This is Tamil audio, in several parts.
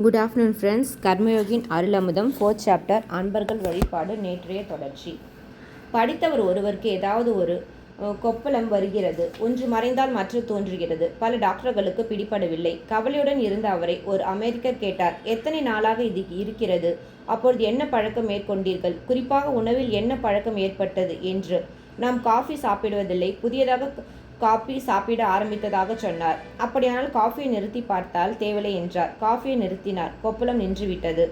Good afternoon friends Karmayogin Arulamudham fourth chapter அன்பர்கள் வழிபாடு நேற்றைய தொடர்ச்சி. படித்தவர் ஒருவருக்கு ஏதாவது ஒரு கொப்பளம் வருகிறது. ஒன்று மறைந்தால் மற்ற தோன்றுகிறது. பல டாக்டர்களுக்கு பிடிபடவில்லை. கவலையுடன் இருந்த அவரை ஒரு அமெரிக்கர் கேட்டார் எத்தனை நாளாக இது இருக்கிறது? அப்பொழுது என்ன பழக்கம் மேற்கொண்டீர்கள்? குறிப்பாக உணவில் என்ன பழக்கம் ஏற்பட்டது? என்று. நாம் காஃபி சாப்பிடுவதில்லை. புதியதாக காபி சாப்பிட ஆரம்பித்ததாக சொன்னார். அப்படியானால் காஃபியை நிறுத்தி பார்த்தால் தேவலை என்றார். காஃபியை நிறுத்தினார். கொப்பளம் நின்றுவிட்டது.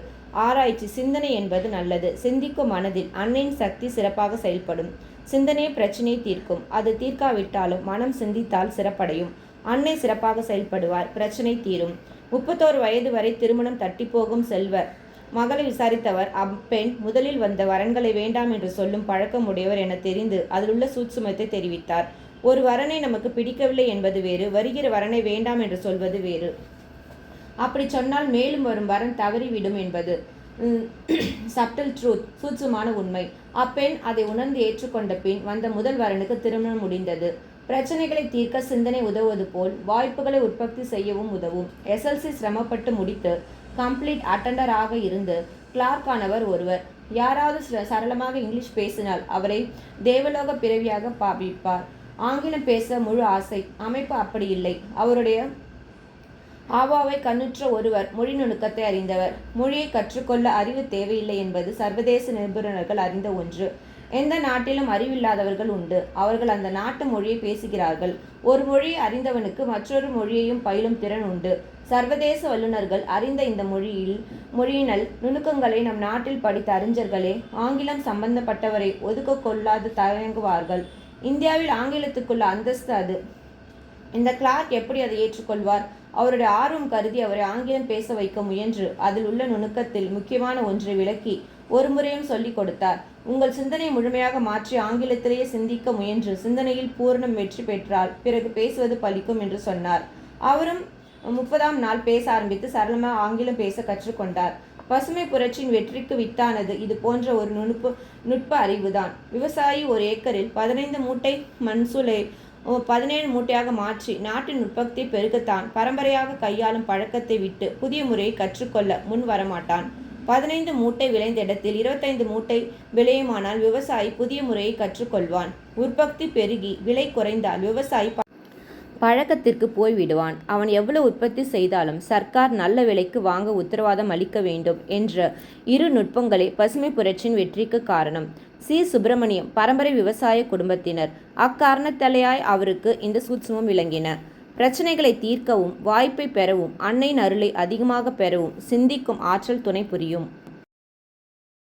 ஆராய்ச்சி சிந்தனை என்பது நல்லது. சிந்திக்கும் மனதில் அன்னையின் சக்தி சிறப்பாக செயல்படும். சிந்தனையே பிரச்சனை தீர்க்கும். அது தீர்க்காவிட்டாலும் மனம் சிந்தித்தால் சிறப்படையும். அன்னை சிறப்பாக செயல்படுவார். பிரச்சனை தீரும். முப்பத்தோரு வயது வரை திருமணம் தட்டி போகும் செல்வர். மகளை விசாரித்தவர் அப்பெண் முதலில் வந்த வரன்களை வேண்டாம் என்று சொல்லும் பழக்கம் உடையவர் என தெரிந்து அதிலுள்ள சூட்சுமத்தை தெரிவித்தார். ஒரு வரனை நமக்கு பிடிக்கவில்லை என்பது வேறு வருகிற வரனை வேண்டாம் என்று சொல்வது வேறு. அப்படி சொன்னால் மேலும் வரும் வரன் தவறிவிடும் என்பது சப்டல் ட்ரூத் சூட்சுமான உண்மை. அப்பெண் அதை உணர்ந்து ஏற்றுக்கொண்ட பின் வந்த முதல் வரனுக்கு திருமணம் முடிந்தது. பிரச்சனைகளை தீர்க்க சிந்தனை உதவுவது போல் வாய்ப்புகளை உற்பத்தி செய்யவும் உதவும். எஸ்எல்சி சிரமப்பட்டு முடித்து கம்ப்ளீட் அட்டண்டர் ஆக இருந்து கிளார்க் ஆனவர் ஒருவர். யாராவது ச- சரளமாக இங்கிலீஷ் பேசினால் அவரை தேவலோக பிறவியாக பாவிப்பார். ஆங்கிலம் பேச முழு ஆசை. அமைப்பு அப்படி இல்லை. அவருடைய ஆவாவை கண்ணுற்ற ஒருவர் மொழி நுணுக்கத்தை அறிந்தவர். மொழியை கற்றுக்கொள்ள அறிவு தேவையில்லை என்பது சர்வதேச நிபுணர்கள் அறிந்த ஒன்று. எந்த நாட்டிலும் அறிவில்லாதவர்கள் உண்டு. அவர்கள் அந்த நாட்டு மொழியை பேசுகிறார்கள். ஒரு மொழியை அறிந்தவனுக்கு மற்றொரு மொழியையும் பயிலும் திறன் உண்டு. சர்வதேச வல்லுநர்கள் அறிந்த இந்த மொழியில் மொழியினல் நுணுக்கங்களை நம் நாட்டில் படித்த அறிஞர்களே ஆங்கிலம் சம்பந்தப்பட்டவரை ஒதுக்க கொள்ளாது தயங்குவார்கள். இந்தியாவில் ஆங்கிலத்துக்குள்ள அந்தஸ்து அது. இந்த கிளார்க் எப்படி அதை ஏற்றுக்கொள்வார்? அவருடைய ஆர்வம் கருதி அவரை ஆங்கிலம் பேச வைக்க முயன்று. அதில் உள்ள நுணுக்கத்தில் முக்கியமான ஒன்றை விளக்கி ஒரு முறையும் சொல்லிக் கொடுத்தார். உங்கள் சிந்தனை முழுமையாக மாற்றி ஆங்கிலத்திலேயே சிந்திக்க முயன்று. சிந்தனையில் பூரணம் வெற்றி பெற்றால் பிறகு பேசுவது பலிக்கும் என்று சொன்னார். அவரும் முப்பதாம் நாள் பேச ஆரம்பித்து சரளமாக ஆங்கிலம் பேச கற்றுக்கொண்டார் பசுமை புரட்சியின் வெற்றிக்கு வித்தானது. இது போன்ற ஒரு நுணுப்பு நுட்ப அறிவுதான். விவசாயி ஒரு ஏக்கரில் பதினைந்து மூட்டை மண்சூலை பதினேழு மூட்டையாக மாற்றி நாட்டின் உற்பத்தி பெருக்கத்தான் பரம்பரையாக கையாளும் பழக்கத்தை விட்டு புதிய முறையை கற்றுக்கொள்ள முன் வரமாட்டான். பதினைந்து மூட்டை விளைந்த இடத்தில் இருபத்தைந்து மூட்டை விளையுமானால் விவசாயி புதிய முறையை கற்றுக்கொள்வான். உற்பத்தி பெருகி விலை குறைந்தால் விவசாயி பழக்கத்திற்கு போய் விடுவான் அவன் எவ்வளவு உற்பத்தி செய்தாலும் சர்க்கார் நல்ல விலைக்கு வாங்க உத்தரவாதம் அளிக்க வேண்டும் என்ற இரு நுட்பங்களே பசுமை புரட்சியின் வெற்றிக்கு காரணம். சி. சுப்பிரமணியம் பரம்பரை விவசாய குடும்பத்தினர். அக்காரணத்தலையாய் அவருக்கு இந்த சூட்சமும் விளங்கின. பிரச்சனைகளை தீர்க்கவும் வாய்ப்பை பெறவும் அன்னையின் அருளை அதிகமாக பெறவும் சிந்திக்கும் ஆற்றல் துணை புரியும்.